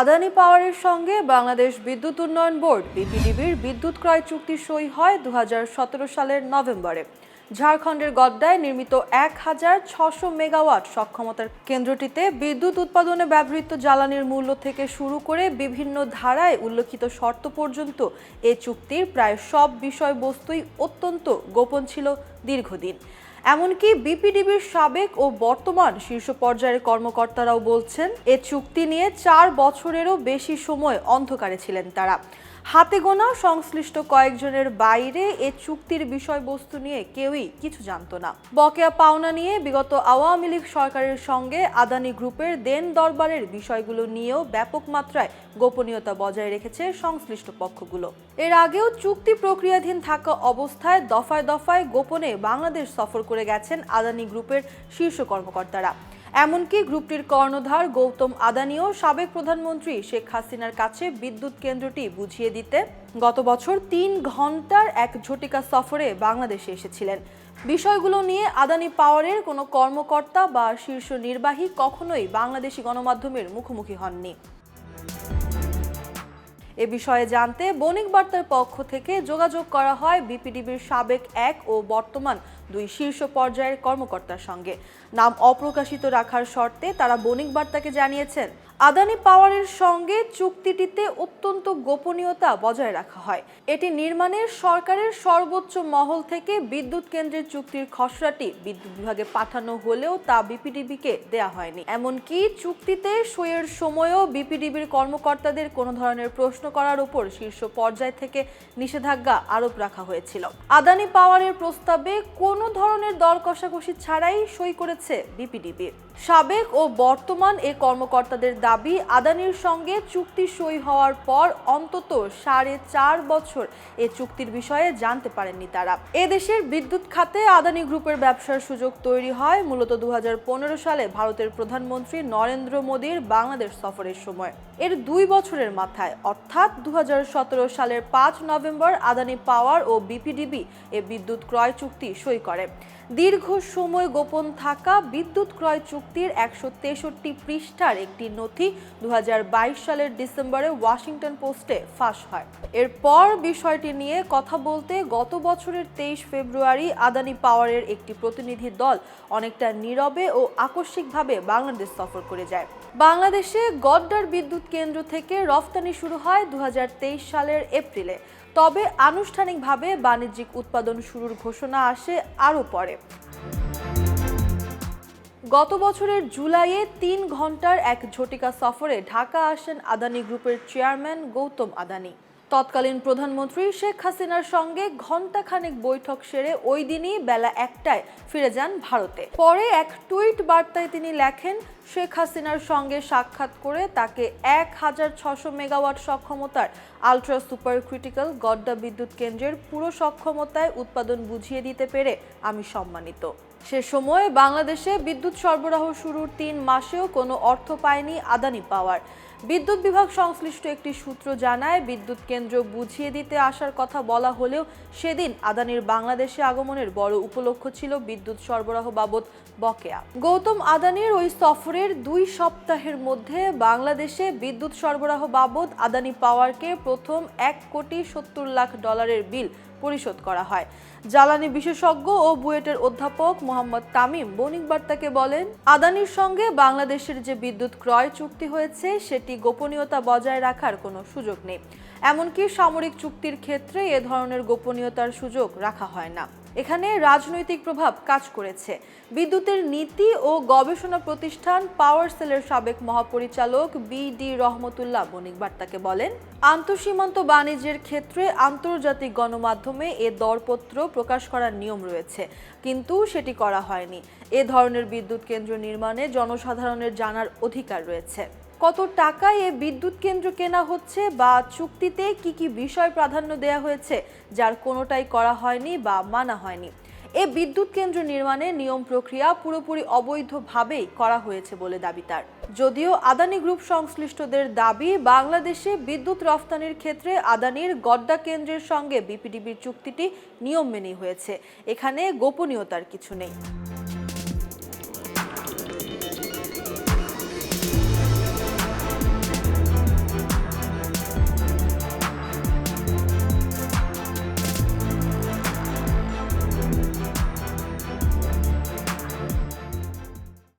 আদানি পাওয়ারের সঙ্গে বাংলাদেশ বিদ্যুৎ উন্নয়ন বোর্ড, বিপিডিবির বিদ্যুৎ ক্রয় চুক্তি সই হয় দু হাজার সতেরো সালের নভেম্বরে। ঝাড়খণ্ডের গদ্দায় নির্মিত এক হাজার ছশো মেগাওয়াট সক্ষমতার কেন্দ্রটিতে বিদ্যুৎ উৎপাদনে ব্যবহৃত জ্বালানির মূল্য থেকে শুরু করে বিভিন্ন ধারায় উল্লেখিত শর্ত পর্যন্ত এ চুক্তির প্রায় সব বিষয়বস্তুই অত্যন্ত গোপন ছিল দীর্ঘদিন। এমনকি বিপিডিবির সাবেক ও বর্তমান শীর্ষ পর্যায়ের কর্মকর্তারাও বলছেন, এ চুক্তি নিয়ে চার বছরেরও বেশি সময় অন্ধকারে ছিলেন তারা। হাতে গোনা সংশ্লিষ্ট কয়েকজনের বাইরে এ চুক্তির বিষয়বস্তু নিয়ে কেউই কিছু জানত না। বকেয়া পাওনা নিয়ে বিগত আওয়ামী লীগ সরকারের সঙ্গে আদানি গ্রুপের দেন দরবারের বিষয়গুলো নিয়েও ব্যাপক মাত্রায় গোপনীয়তা বজায় রেখেছে সংশ্লিষ্ট পক্ষগুলো। এর আগেও চুক্তি প্রক্রিয়াধীন থাকা অবস্থায় দফায় দফায় গোপনে বাংলাদেশ সফর করে গেছেন আদানি গ্রুপের শীর্ষ কর্মকর্তারা। এমনকি গ্রুপটির কর্ণধার গৌতম আদানিও সাবেক প্রধানমন্ত্রী শেখ হাসিনার কাছে বিদ্যুৎ কেন্দ্রটি বুঝিয়ে দিতে গত বছর তিন ঘণ্টার এক ঝটিকা সফরে বাংলাদেশে এসেছিলেন। বিষয়গুলো নিয়ে আদানি পাওয়ারের কোনো কর্মকর্তা বা শীর্ষ নির্বাহী কখনোই বাংলাদেশি গণমাধ্যমের মুখোমুখি হননি। এ বিষয়ে জানতে বণিক বার্তার পক্ষ থেকে যোগাযোগ করা হয় বিপিডিবির সাবেক এক ও বর্তমান দুই শীর্ষ পর্যায়ের কর্মকর্তার সঙ্গে। নাম অপ্রকাশিত রাখার শর্তে তারা বণিক বার্তাকে জানিয়েছেন। আদানি পাওয়ারের সঙ্গে চুক্তিটিতে অত্যন্ত গোপনীয়তা বজায় রাখা হয়। এটি নির্মাণের সরকারের সর্বোচ্চ মহল থেকে বিদ্যুৎ কেন্দ্রের চুক্তির খসড়াটি বিদ্যুৎ বিভাগে পাঠানো হলেও তা বিপিডিবিকে দেয়া হয়নি। এমনকি চুক্তিতে সইয়ের সময়ও বিপিডিবির কর্মকর্তাদের কোনো ধরনের প্রশ্ন করার উপর শীর্ষ পর্যায় থেকে নিষেধাজ্ঞা আরোপ রাখা হয়েছিল। আদানি পাওয়ারের প্রস্তাবে কোনো ধরনের দর কষাকষি ছাড়াই সই করেছে বিপিডিবি। সাবেক ও বর্তমান এ কর্মকর্তাদের দাবি, আদানির সঙ্গে চুক্তি সই হওয়ার পর অন্তত সাড়ে চার বছর এ চুক্তির বিষয়ে জানতে পারেননি তারা। এদেশের বিদ্যুৎ খাতে আদানি গ্রুপের ব্যবসার সুযোগ তৈরি হয় মূলত দুহাজার পনেরো সালে ভারতের প্রধানমন্ত্রী নরেন্দ্র মোদীর বাংলাদেশ সফরের সময়। এর দুই বছরের মাথায়, অর্থাৎ দু হাজার সতেরো সালের পাঁচ নভেম্বর আদানি পাওয়ার ও বিপিডিবি এ বিদ্যুৎ ক্রয় চুক্তি সই করে। দীর্ঘ সময় গোপন থাকা বিদ্যুৎ ক্রয় চুক্তির একশো তেষট্টি পৃষ্ঠার একটি নথি দুই হাজার বাইশ সালের ডিসেম্বরে ওয়াশিংটন পোস্টে ফাঁস হয়। এরপর বিষয়টি নিয়ে কথা বলতে গত বছরের তেইশ ফেব্রুয়ারি আদানি পাওয়ারের একটি প্রতিনিধি দল অনেকটা নীরবে ও আকস্মিকভাবে বাংলাদেশ সফর করে যায়। বাংলাদেশে গড্ডার বিদ্যুৎ কেন্দ্র থেকে রফতানি শুরু হয় দু হাজার তেইশ সালের এপ্রিলে। তবে আনুষ্ঠানিকভাবে বাণিজ্যিক উৎপাদন শুরুর ঘোষণা আসে আরও পরে। গত বছরের জুলাইয়ে তিন ঘণ্টার এক ঝটিকা সফরে ঢাকা আসেন আদানি গ্রুপের চেয়ারম্যান গৌতম আদানি। তৎকালীন প্রধানমন্ত্রী শেখ হাসিনার সঙ্গে ঘণ্টাখানেক বৈঠক সেরে ওই দিনই বেলা একটায় ফিরে যান ভারতে। পরে এক টুইট বার্তায় তিনি লেখেন, শেখ হাসিনার সঙ্গে সাক্ষাৎ করে তাকে এক হাজার ছশো মেগাওয়াট সক্ষমতার আলট্রা সুপার ক্রিটিক্যাল গড্ডা বিদ্যুৎ কেন্দ্রের পুরো সক্ষমতায় উৎপাদন বুঝিয়ে দিতে পেরে আমি সম্মানিত। সে সময়ে বাংলাদেশে বিদ্যুৎ সরবরাহ শুরুর তিন মাসেও কোনো অর্থ পায়নি আদানি পাওয়ার। বিদ্যুৎ বিভাগ সংশ্লিষ্ট একটি সূত্র জানায়, বিদ্যুৎ কেন্দ্র বুঝিয়ে দিতে আসার কথা বলা হলেও সেদিন আদানির বাংলাদেশে আগমনের বড় উপলক্ষ ছিল বিদ্যুৎ সরবরাহ বাবদ বকেয়া। গৌতম আদানির ওই সফরের দুই সপ্তাহের মধ্যে বাংলাদেশে বিদ্যুৎ সরবরাহ বাবদ আদানি পাওয়ারকে প্রথম এক কোটি সত্তর লাখ ডলারের বিল পরিশোধ করা হয়। জ্বালানি বিশেষজ্ঞ ও বুয়েটের অধ্যাপক মোহাম্মদ তামিম বণিক বার্তাকে বলেন, আদানির সঙ্গে বাংলাদেশের যে বিদ্যুৎ ক্রয় চুক্তি হয়েছে, সেটি গোপনীয়তা বজায় রাখার কোনো সুযোগ নেই। এমনকি সামরিক চুক্তির ক্ষেত্রে এ ধরনের গোপনীয়তার সুযোগ রাখা হয় না। এখানে রাজনৈতিক প্রভাব কাজ করেছে। বিদ্যুতের নীতি ও গবেষণা প্রতিষ্ঠান পাওয়ার সেলের সাবেক মহাপরিচালক বি ডি রহমতুল্লাহ বণিক বার্তাকে বলেন, আন্তঃসীমান্ত বাণিজ্যের ক্ষেত্রে আন্তর্জাতিক গণমাধ্যমে এ দরপত্র প্রকাশ করার নিয়ম রয়েছে, কিন্তু সেটি করা হয়নি। এ ধরনের বিদ্যুৎ কেন্দ্র নির্মাণে জনসাধারণের জানার অধিকার রয়েছে। কত টাকায় এ বিদ্যুৎ কেন্দ্র কেনা হচ্ছে বা চুক্তিতে কি কি বিষয় প্রাধান্য দেওয়া হয়েছে, যার কোনোটাই করা হয়নি বা মানা হয়নি? এ বিদ্যুৎ কেন্দ্র নির্মাণে নিয়ম প্রক্রিয়া পুরোপুরি অবৈধভাবেই করা হয়েছে বলে দাবি তার। যদিও আদানি গ্রুপ সংশ্লিষ্টদের দাবি, বাংলাদেশে বিদ্যুৎ রফতানির ক্ষেত্রে আদানির গড্ডা কেন্দ্রের সঙ্গে বিপিডিবির চুক্তিটি নিয়ম মেনেই হয়েছে। এখানে গোপনীয়তার কিছু নেই।